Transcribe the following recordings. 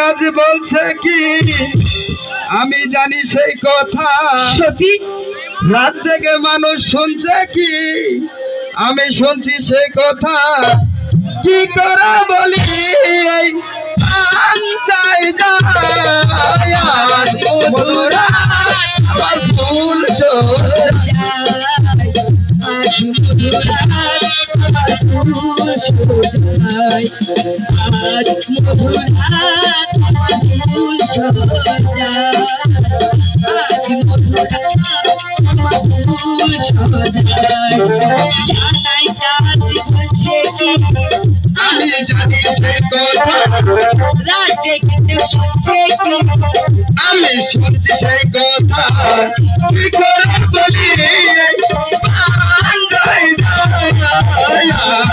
আজ বলছে কি? আমি জানি সেই কথা। সত্যি? রাত থেকে মানুষ শুনছে কি? আমি শুনছি সেই কথা। কি করা বলি? এই আমি জানি সেই কথা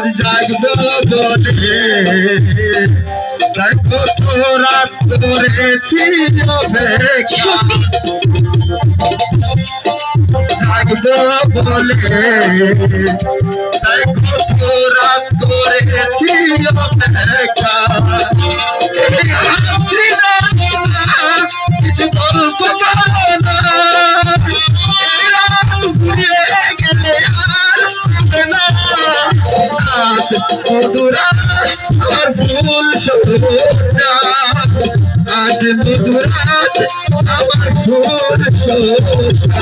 আজ জাগবো বলে দেখো তোরা তোরে জাগবো বলে। দেখো তোরা করেছি মধুরা আমার ফুল সোজা আজ মধুরাত আমার ফুল সোজা